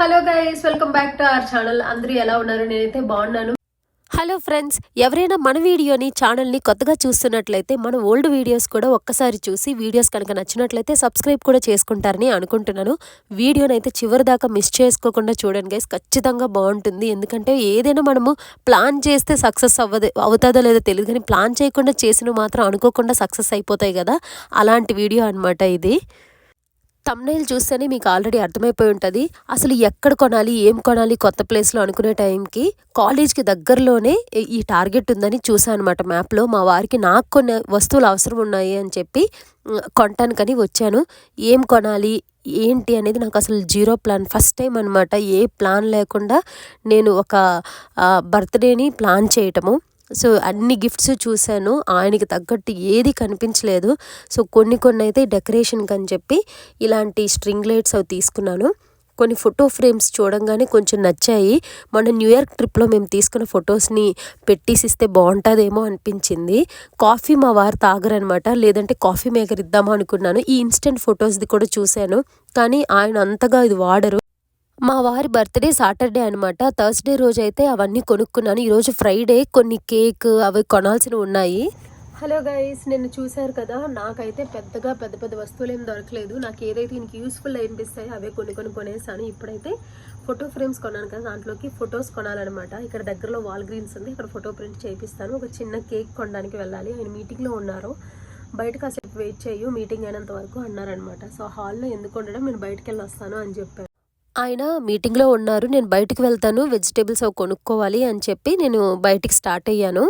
Hello guys welcome back to our channel అందరూ ఎలా ఉన్నారు? నేనైతే బాగున్నాను. హలో ఫ్రెండ్స్ ఎవరైనా మన వీడియోని ఛానల్ని కొత్తగా చూస్తున్నట్లయితే మన ఓల్డ్ వీడియోస్ కూడా ఒక్కసారి చూసి వీడియోస్ కనుక నచ్చినట్లయితే సబ్స్క్రైబ్ కూడా చేసుకుంటారని అనుకుంటున్నాను. వీడియోని అయితే చివరి దాకా మిస్ చేసుకోకుండా చూడండి గైస్ ఖచ్చితంగా బాగుంటుంది. ఎందుకంటే ఏదైనా మనము ప్లాన్ చేస్తే సక్సెస్ అవ్వదు అవుతుందో లేదో తెలియదు. కానీ ప్లాన్ చేయకుండా చేసిన మాత్రం అనుకోకుండా సక్సెస్ అయిపోతాయి కదా. అలాంటి వీడియో అనమాట ఇది. తమ్నైల్ చూస్తేనే మీకు ఆల్రెడీ అర్థమైపోయి ఉంటుంది. అసలు ఎక్కడ కొనాలి ఏం కొనాలి కొత్త ప్లేస్లో అనుకునే టైంకి కాలేజ్కి దగ్గరలోనే ఈ- టార్గెట్ ఉందని చూసాను అనమాట మ్యాప్లో మా వారికి నాకు కొన్ని వస్తువులు అవసరం ఉన్నాయి అని చెప్పి ఉమ్, వచ్చాను. ఏం కొనాలి ఏంటి అనేది నాకు అసలు జీరో ప్లాన్ ఫస్ట్ టైం అనమాట ఏ ప్లాన్ లేకుండా నేను ఒక బర్త్డేని ప్లాన్ చేయటము. సో అన్ని గిఫ్ట్స్ చూశాను. ఆయనకి తగ్గట్టు ఏది కనిపించలేదు. సో కొన్ని కొన్ని అయితే డెకరేషన్కి అని చెప్పి ఇలాంటి స్ట్రింగ్ లైట్స్ అవి తీసుకున్నాను. కొన్ని ఫోటో ఫ్రేమ్స్ చూడంగానే కొంచెం నచ్చాయి. మొన్న న్యూ ఇయర్ ట్రిప్లో మేము తీసుకున్న ఫొటోస్ని పెట్టేసిస్తే బాగుంటుందేమో అనిపించింది. కాఫీ మా వారు తాగరనమాట. లేదంటే కాఫీ మేకర్ ఇద్దామా అనుకున్నాను ఈ ఇన్స్టెంట్ ఫొటోస్ది కూడా చూశాను. కానీ ఆయన అంతగా ఇది వాడరు. మా వారి బర్త్డే సాటర్డే అనమాట థర్స్డే రోజు అయితే అవన్నీ కొనుక్కున్నాను. ఈరోజు ఫ్రైడే. కొన్ని కేక్ అవి కొనాల్సినవి ఉన్నాయి. హలో గైస్ నేను చూశారు కదా? నాకైతే పెద్దగా పెద్ద పెద్ద వస్తువులు ఏం దొరకలేదు. నాకు ఏదైతే ఇంక యూస్ఫుల్ అనిపిస్తాయో అవే కొన్ని కొన్ని కొనేసాను. ఇప్పుడైతే ఫోటో ఫ్రేమ్స్ కొన్నాను కదా దాంట్లోకి ఫొటోస్ కొనాలన్నమాట. ఇక్కడ దగ్గరలో వాల్ గ్రీన్స్ ఉంది. ఇక్కడ ఫోటో ప్రింట్ చేయిస్తాను ఒక చిన్న కేక్ కొనడానికి వెళ్ళాలి. ఆయన మీటింగ్లో ఉన్నారు. బయట కాసేపు వెయిట్ చేయు మీటింగ్ అయినంత వరకు అన్నారనమాట సో హాల్లో ఎందుకు ఉండడం? నేను బయటకు వెళ్ళి వస్తాను అని చెప్పాను ఆయన మీటింగ్లో ఉన్నారు నేను బయటికి వెళ్తాను వెజిటేబుల్స్ అవి కొనుక్కోవాలి అని చెప్పి నేను బయటికి స్టార్ట్ అయ్యాను.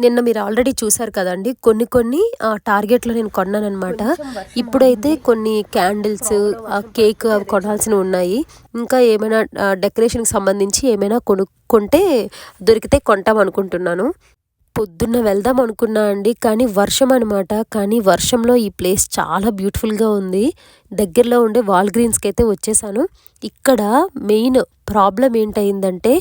నిన్న మీరు ఆల్రెడీ చూసారు కదండి కొన్ని కొన్ని ఆ, టార్గెట్లో నేను కొన్నానమాట ఇప్పుడైతే కొన్ని క్యాండిల్స్ ఆ కేక్ అవి కొనాల్సినవి ఉన్నాయి. ఇంకా ఏమైనా డెకరేషన్కి సంబంధించి ఏమైనా కొనుక్కుంటే దొరికితే కొంటాం అనుకుంటున్నాను. పొద్దున్న వెళ్దాం అనుకున్నా అండి కానీ వర్షం అనమాట కానీ వర్షంలో ఈ ప్లేస్ చాలా బ్యూటిఫుల్గా ఉంది. దగ్గరలో ఉండే వాల్ గ్రీన్స్కి అయితే వచ్చేసాను. ఇక్కడ మెయిన్ ప్రాబ్లం ఏంటయిందంటే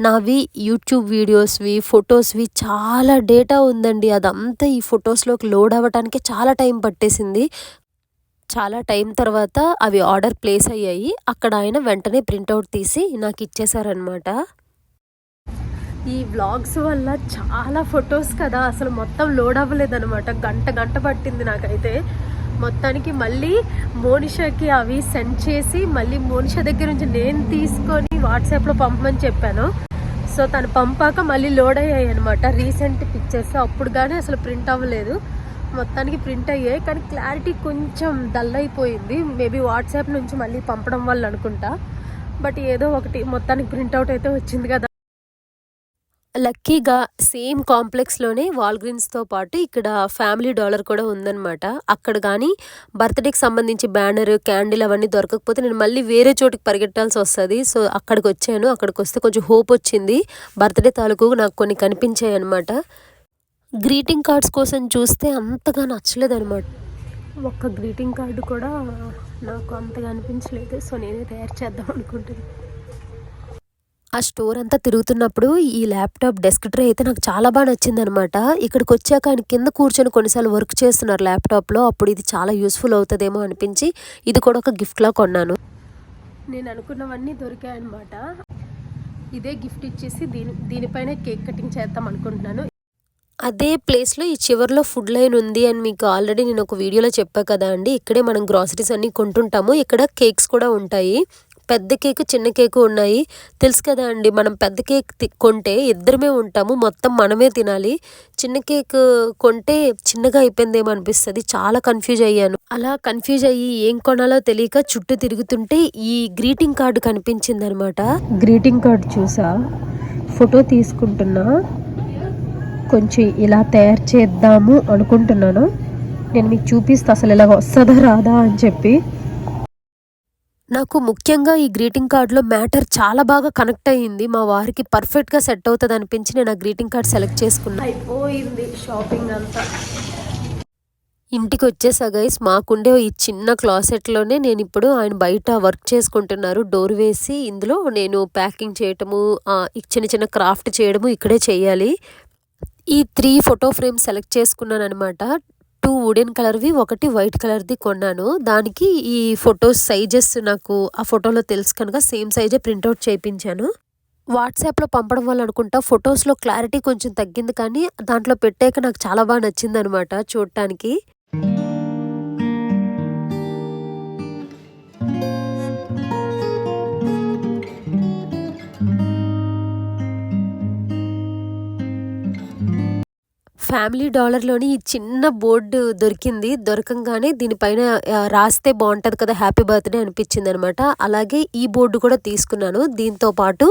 నావి యూట్యూబ్ వీడియోస్వి ఫొటోస్వి చాలా డేటా ఉందండి. అదంతా ఈ ఫొటోస్లోకి లోడ్ అవ్వటానికి చాలా టైం పట్టేసింది. చాలా టైం తర్వాత అవి ఆర్డర్ ప్లేస్ అయ్యాయి. అక్కడ ఆయన వెంటనే ప్రింట్అవుట్ తీసి నాకు ఇచ్చేసారనమాట ఈ వ్లాగ్స్ వల్ల చాలా ఫొటోస్ కదా. అసలు మొత్తం లోడ్ అవ్వలేదనమాట గంట గంట పట్టింది నాకైతే. మొత్తానికి మళ్ళీ మోనిషాకి అవి సెండ్ చేసి మళ్ళీ మోనిషా దగ్గర నుంచి నేను తీసుకొని వాట్సాప్లో పంపమని చెప్పాను. సో తను పంపాక మళ్ళీ లోడ్ అయ్యాయి అనమాట రీసెంట్ పిక్చర్స్ అప్పుడు కానీ అసలు ప్రింట్ అవ్వలేదు. మొత్తానికి ప్రింట్ అయ్యాయి. కానీ క్లారిటీ కొంచెం డల్ అయిపోయింది. మేబీ వాట్సాప్ నుంచి మళ్ళీ పంపడం వల్ల అనుకుంటా. బట్ ఏదో ఒకటి మొత్తానికి ప్రింట్అవుట్ అయితే వచ్చింది కదా. లక్కీగా సేమ్ కాంప్లెక్స్లోనే వాల్గ్రీన్స్తో పాటు ఇక్కడ ఫ్యామిలీ డాలర్ కూడా ఉందన్నమాట. అక్కడ కానీ బర్త్డేకి సంబంధించి బ్యానర్ క్యాండిల్ అవన్నీ దొరకకపోతే నేను మళ్ళీ వేరే చోటుకి పరిగెట్టాల్సి వస్తుంది. సో అక్కడికి వచ్చాను. అక్కడికి వస్తే కొంచెం హోప్ వచ్చింది. బర్త్డే తాలూకు నాకు కొన్ని కనిపించాయి అనమాట గ్రీటింగ్ కార్డ్స్ కోసం చూస్తే అంతగా నచ్చలేదు అనమాట ఒక్క గ్రీటింగ్ కార్డు కూడా నాకు అంతగా అనిపించలేదు. సో నేనే తయారు చేద్దాం అనుకుంటున్నాను ఆ స్టోర్ అంతా తిరుగుతున్నప్పుడు ఈ ల్యాప్టాప్ డెస్క్ ట్రే అయితే నాకు చాలా బాగా నచ్చింది అనమాట ఇక్కడికి వచ్చాక ఆయన కింద కూర్చొని కొన్నిసార్లు వర్క్ చేస్తున్నారు ల్యాప్టాప్లో. అప్పుడు ఇది చాలా యూస్ఫుల్ అవుతుందేమో అనిపించి ఇది కూడా ఒక గిఫ్ట్లా కొన్నాను. నేను అనుకున్నవన్నీ దొరికాయనమాట ఇదే గిఫ్ట్ ఇచ్చేసి దీని దీనిపైన కేక్ కటింగ్ చేద్దాం అనుకుంటున్నాను. అదే ప్లేస్లో ఈ చివర్లో ఫుడ్ లైన్ ఉంది అని మీకు ఆల్రెడీ నేను ఒక వీడియోలో చెప్పా కదా అండి. ఇక్కడే మనం గ్రాసరీస్ అన్నీ కొంటుంటాము. ఇక్కడ కేక్స్ కూడా ఉంటాయి. పెద్ద కేక్ చిన్న కేక్ ఉన్నాయి. తెలుసు కదా అండి మనం పెద్ద కేక్ కొంటే ఇద్దరమే ఉంటాము మొత్తం మనమే తినాలి. చిన్న కేక్ కొంటే చిన్నగా అయిపోయిందేమో అనిపిస్తుంది. చాలా కన్ఫ్యూజ్ అయ్యాను. అలా కన్ఫ్యూజ్ అయ్యి ఏం కొనాలో తెలియక చుట్టూ తిరుగుతుంటే ఈ గ్రీటింగ్ కార్డు కనిపించింది అనమాట గ్రీటింగ్ కార్డు చూసా. ఫోటో తీసుకుంటున్నా. కొంచెం ఇలా తయారు చేద్దాము అనుకుంటున్నాను. నేను మీకు చూపిస్తా అసలు ఇలా వస్తుందా రాదా అని చెప్పి. నాకు ముఖ్యంగా ఈ గ్రీటింగ్ కార్డులో మ్యాటర్ చాలా బాగా కనెక్ట్ అయ్యింది. మా వారికి పర్ఫెక్ట్గా సెట్ అవుతుంది అనిపించి నేను ఆ గ్రీటింగ్ కార్డ్ సెలెక్ట్ చేసుకున్నా. అయిపోయింది షాపింగ్ అంతా. ఇంటికి వచ్చేసా గైస్ మాకుండే ఈ చిన్న క్లాసెట్లోనే నేను ఇప్పుడు ఆయన బయట వర్క్ చేసుకుంటున్నారు. డోర్ వేసి ఇందులో నేను ప్యాకింగ్ చేయటము చిన్న చిన్న క్రాఫ్ట్ చేయడము ఇక్కడే చేయాలి. ఈ త్రీ ఫోటో ఫ్రేమ్ సెలెక్ట్ చేసుకున్నాను అనమాట టూ వుడెన్ కలర్వి ఒకటి వైట్ కలర్ది కొన్నాను. దానికి ఈ ఫొటోస్ సైజెస్ నాకు ఆ ఫోటోలో తెలుసు కనుక సేమ్ సైజే ప్రింట్అవుట్ చేయించాను. వాట్సాప్లో పంపడం వల్ల అనుకుంటా ఫొటోస్లో క్లారిటీ కొంచెం తగ్గింది కానీ దాంట్లో పెట్టాక నాకు చాలా బాగా నచ్చింది అనమాట చూడటానికి ఫ్యామిలీ డాలర్లోని ఈ చిన్న బోర్డు దొరికింది. దొరకంగానే దీనిపైన రాస్తే బాగుంటుంది కదా హ్యాపీ బర్త్డే అనిపించింది అనమాట అలాగే ఈ బోర్డు కూడా తీసుకున్నాను. దీంతో పాటు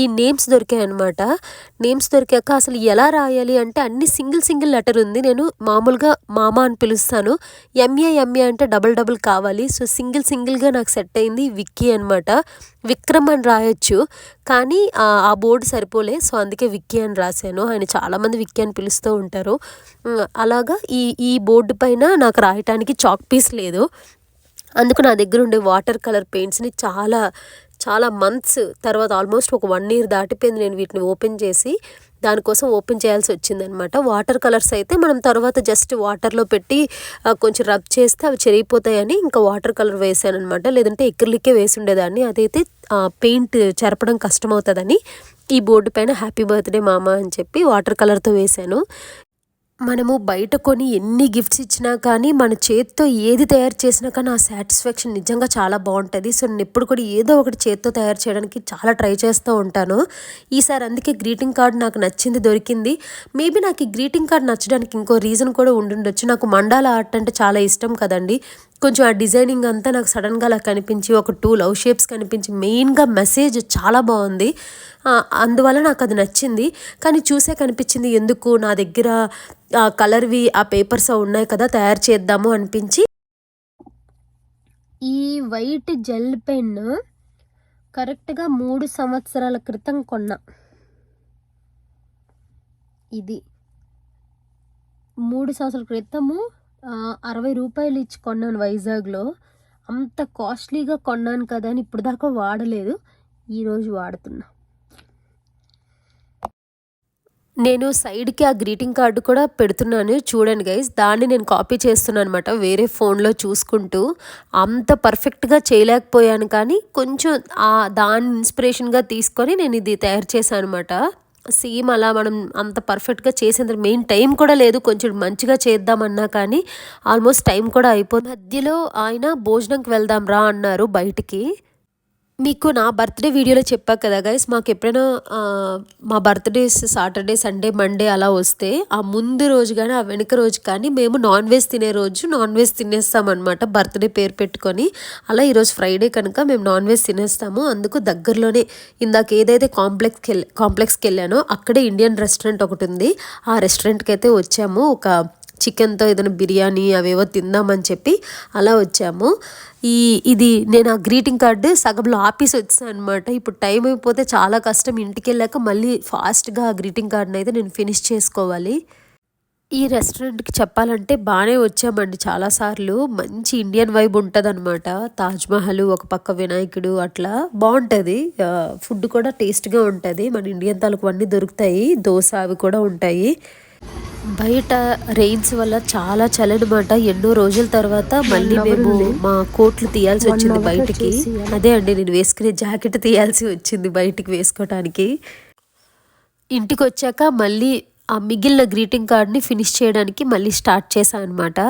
ఈ నేమ్స్ దొరికాయి అనమాట నేమ్స్ దొరికాక అసలు ఎలా రాయాలి అంటే అన్ని సింగిల్ సింగిల్ లెటర్ ఉంది. నేను మామూలుగా మామ అని పిలుస్తాను. ఎంఏ ఎంఏ అంటే డబుల్ డబుల్ కావాలి. సో సింగిల్ సింగిల్గా నాకు సెట్ అయింది విక్కీ అనమాట విక్రమ్ అని రాయొచ్చు కానీ ఆ ఆ బోర్డు సరిపోలే. సో అందుకే విక్కీ అని రాశాను. ఆయన చాలామంది విక్కీ అని పిలుస్తూ ఉంటారు. అంటారు. అలాగా ఈ ఈ బోర్డు పైన నాకు రాయటానికి చాక్ పీస్ లేదు. అందుకు నా దగ్గర ఉండే వాటర్ కలర్ పెయింట్స్ని చాలా చాలా మంత్స్ తర్వాత ఆల్మోస్ట్ ఒక వన్ ఇయర్ దాటిపోయింది నేను వీటిని ఓపెన్ చేసి. దానికోసం ఓపెన్ చేయాల్సి వచ్చిందనమాట. వాటర్ కలర్స్ అయితే మనం తర్వాత జస్ట్ వాటర్లో పెట్టి కొంచెం రబ్ చేస్తే అవి చెరిగిపోతాయని ఇంకా వాటర్ కలర్ వేసాను అనమాట లేదంటే ఎక్కర్లిక్కే వేసి ఉండేదాన్ని అదైతే పెయింట్ చెరపడం కష్టమవుతుందని ఈ బోర్డు పైన హ్యాపీ బర్త్డే మామ అని చెప్పి వాటర్ కలర్తో వేశాను. మనము బయట కొని ఎన్ని గిఫ్ట్స్ ఇచ్చినా కానీ మన చేత్తో ఏది తయారు చేసినా కానీ ఆ సాటిస్ఫాక్షన్ నిజంగా చాలా బాగుంటుంది. సో నేను ఎప్పుడు కూడా ఏదో ఒకటి చేత్తో తయారు చేయడానికి చాలా ట్రై చేస్తూ ఉంటాను. ఈసారి అందుకే గ్రీటింగ్ కార్డ్ నాకు నచ్చింది దొరికింది. మేబీ నాకు ఈ గ్రీటింగ్ కార్డ్ నచ్చడానికి ఇంకో రీజన్ కూడా ఉండుండొచ్చు. నాకు మండాల ఆర్ట్ అంటే చాలా ఇష్టం కదండి. కొంచెం ఆ డిజైనింగ్ అంతా నాకు సడన్గా అలా కనిపించి ఒక టూ లవ్ షేప్స్ కనిపించి మెయిన్గా మెసేజ్ చాలా బాగుంది. అందువల్ల నాకు అది నచ్చింది. కానీ చూసే కనిపించింది ఎందుకు నా దగ్గర కలర్వి ఆ పేపర్స్ ఉన్నాయి కదా తయారు చేద్దాము అనిపించి. ఈ వైట్ జెల్ పెన్ కరెక్ట్గా మూడు సంవత్సరాల క్రితం కొన్నా. ఇది మూడు సంవత్సరాల క్రితము అరవై రూపాయలు ఇచ్చి కొన్నాను వైజాగ్లో. అంత కాస్ట్లీగా కొన్నాను కదా అని ఇప్పుడు దాకా వాడలేదు ఈరోజు వాడుతున్నా. నేను సైడ్కి ఆ గ్రీటింగ్ కార్డు కూడా పెడుతున్నాను. చూడండి గైస్ దాన్ని నేను కాపీ చేస్తున్నాను అనమాట వేరే ఫోన్లో చూసుకుంటూ. అంత పర్ఫెక్ట్గా చేయలేకపోయాను కానీ కొంచెం ఆ దాన్ని ఇన్స్పిరేషన్గా తీసుకొని నేను ఇది తయారు చేశాను అనమాట సేమ్ అలా మనం అంత పర్ఫెక్ట్గా చేసేంత మెయిన్ టైం కూడా లేదు. కొంచెం మంచిగా చేద్దామన్నా కానీ ఆల్మోస్ట్ టైం కూడా అయిపోయింది మధ్యలో ఆయన భోజనంకి వెళ్దాం రా అన్నారు బయటికి. మీకు నా బర్త్డే వీడియోలో చెప్పా కదా గైస్ మాకు ఎప్పుడైనా మా బర్త్డేస్ సాటర్డే సండే మండే అలా వస్తే ఆ ముందు రోజు కానీ ఆ వెనుక రోజు కానీ మేము నాన్ వెజ్ తినే రోజు నాన్ వెజ్ తినేస్తామన్నమాట బర్త్డే పేరు పెట్టుకొని. అలా ఈరోజు ఫ్రైడే కనుక మేము నాన్ వెజ్ తినేస్తాము. అందుకు దగ్గరలోనే ఇందాక ఏదైతే కాంప్లెక్స్కి వెళ్ళి కాంప్లెక్స్కి వెళ్ళానో అక్కడే ఇండియన్ రెస్టారెంట్ ఒకటి ఉంది. ఆ రెస్టారెంట్కి అయితే వచ్చాము. ఒక చికెన్తో ఏదైనా బిర్యానీ అవేవో తిందామని చెప్పి అలా వచ్చాము. ఈ ఇది నేను ఆ గ్రీటింగ్ కార్డు సగంలో ఆపేసి వచ్చాను అనమాట ఇప్పుడు టైం అయిపోతే చాలా కష్టం. ఇంటికి వెళ్ళాక మళ్ళీ ఫాస్ట్గా ఆ గ్రీటింగ్ కార్డ్ని అయితే నేను ఫినిష్ చేసుకోవాలి. ఈ రెస్టారెంట్కి చెప్పాలంటే బాగానే వచ్చామండి చాలాసార్లు. మంచి ఇండియన్ వైబ్ ఉంటుంది అనమాట తాజ్మహల్ ఒక పక్క వినాయకుడు అట్లా బాగుంటుంది ఫుడ్ కూడా టేస్ట్గా ఉంటుంది. మన ఇండియన్ తాలూకు అన్నీ దొరుకుతాయి. దోశ అవి కూడా ఉంటాయి. బయట రెయిన్స్ వల్ల చాలా చలనమాట ఎన్నో రోజుల తర్వాత మళ్ళీ మేము మా కోట్లు తీయాల్సి వచ్చింది బయటికి. అదే అండి నేను వేసుకునే జాకెట్ తీయాల్సి వచ్చింది బయటికి వేసుకోవటానికి ఇంటికి వచ్చాక మళ్ళీ ఆ మిగిలిన గ్రీటింగ్ కార్డ్ని ఫినిష్ చేయడానికి మళ్ళీ స్టార్ట్ చేశాను అనమాట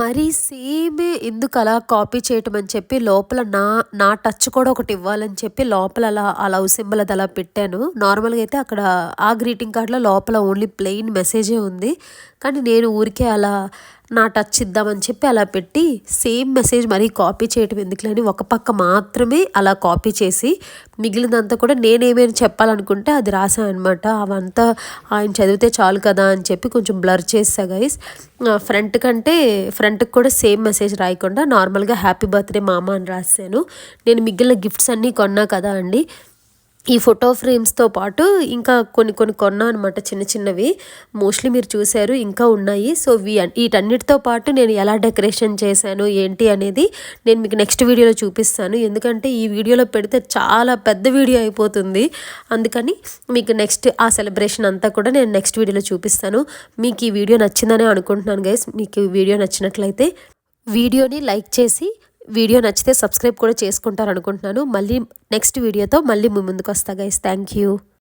మరి సేమ్ ఎందుకు అలా కాపీ చేయటం అని చెప్పి లోపల నా నా టచ్ కూడా ఒకటి ఇవ్వాలని చెప్పి లోపల అలా ఆ లవ్ సింబల్ అది అలా పెట్టాను. నార్మల్గా అయితే అక్కడ ఆ గ్రీటింగ్ కార్డులో లోపల ఓన్లీ ప్లెయిన్ మెసేజే ఉంది. కానీ నేను ఊరికే అలా నా టచ్ ఇద్దామని చెప్పి అలా పెట్టి సేమ్ మెసేజ్ మరీ కాపీ చేయటం ఎందుకులని ఒక పక్క మాత్రమే అలా కాపీ చేసి మిగిలినంతా కూడా నేనేమైనా చెప్పాలనుకుంటే అది రాసాను అనమాట అవంతా ఆయన చదివితే చాలు కదా అని చెప్పి కొంచెం బ్లర్ చేసా గైస్ ఫ్రంట్ కంటే ఫ్రంట్కి కూడా సేమ్ మెసేజ్ రాయకుండా నార్మల్గా హ్యాపీ బర్త్డే మామ అని రాశాను. నేను మిగిలిన గిఫ్ట్స్ అన్నీ కొన్నా కదా అండి. ఈ ఫోటో ఫ్రేమ్స్తో పాటు ఇంకా కొన్ని కొన్ని కొన్నాం అనమాట చిన్న చిన్నవి. మోస్ట్లీ మీరు చూశారు ఇంకా ఉన్నాయి. సో వీ వీటన్నిటితో పాటు నేను ఎలా డెకరేషన్ చేశాను ఏంటి అనేది నేను మీకు నెక్స్ట్ వీడియోలో చూపిస్తాను. ఎందుకంటే ఈ వీడియోలో పెడితే చాలా పెద్ద వీడియో అయిపోతుంది. అందుకని మీకు నెక్స్ట్ ఆ సెలబ్రేషన్ అంతా కూడా నేను నెక్స్ట్ వీడియోలో చూపిస్తాను. మీకు ఈ వీడియో నచ్చిందని అనుకుంటున్నాను గైస్. మీకు వీడియో నచ్చినట్లయితే వీడియోని లైక్ చేసి వీడియో నచ్చితే సబ్స్క్రైబ్ కూడా చేసుకుంటారు అనుకుంటున్నాను మళ్ళీ నెక్స్ట్ వీడియోతో మళ్ళీ మీ ముందుకు వస్తా గైస్ థ్యాంక్ యూ